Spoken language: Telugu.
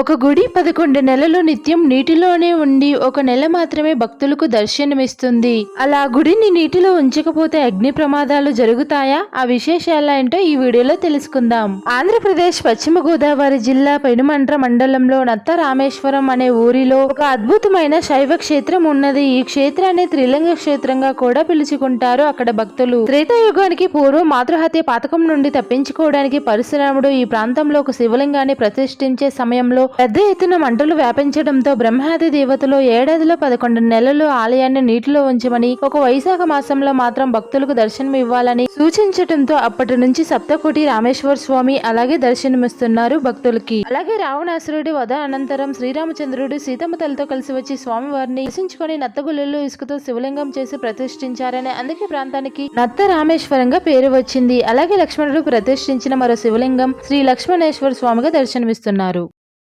ఒక గుడి పదకొండు నెలలు నిత్యం నీటిలోనే ఉండి ఒక నెల మాత్రమే భక్తులకు దర్శనమిస్తుంది. అలా గుడిని నీటిలో ఉంచకపోతే అగ్ని ప్రమాదాలు జరుగుతాయా? ఆ విశేషాలు ఏంటో ఈ వీడియోలో తెలుసుకుందాం. ఆంధ్రప్రదేశ్ పశ్చిమ గోదావరి జిల్లా పెనుమంట్ర మండలంలో నత్త రామేశ్వరం అనే ఊరిలో ఒక అద్భుతమైన శైవ క్షేత్రం ఉన్నది. ఈ క్షేత్రాన్ని త్రిలింగ క్షేత్రంగా కూడా పిలుచుకుంటారు అక్కడ భక్తులు. త్రేతాయుగానికి పూర్వం మాతృహత్య పాతకం నుండి తప్పించుకోవడానికి పరశురాముడు ఈ ప్రాంతంలో ఒక శివలింగాన్ని ప్రతిష్ఠించే సమయంలో పెద్ద ఎత్తున మంటలు వ్యాపించడంతో బ్రహ్మాది దేవతలు ఏడాదిలో పదకొండు నెలలు ఆలయాన్ని నీటిలో ఉంచమని ఒక వైశాఖ మాసంలో మాత్రం భక్తులకు దర్శనం ఇవ్వాలని సూచించడంతో అప్పటి నుంచి సప్తకోటి రామేశ్వర స్వామి అలాగే దర్శనమిస్తున్నారు భక్తులకి. అలాగే రావణాసురుడి వధ అనంతరం శ్రీరామచంద్రుడు సీతమ్మ తల్లితో కలిసి వచ్చి స్వామివారిని దర్శించుకొని నత్తగుళ్ళలో ఇసుకతో శివలింగం చేసి ప్రతిష్ఠించారని అందుకే ప్రాంతానికి నత్త రామేశ్వరంగా పేరు వచ్చింది. అలాగే లక్ష్మణుడు ప్రతిష్ఠించిన మరో శివలింగం శ్రీ లక్ష్మణేశ్వర స్వామిగా దర్శనమిస్తున్నారు.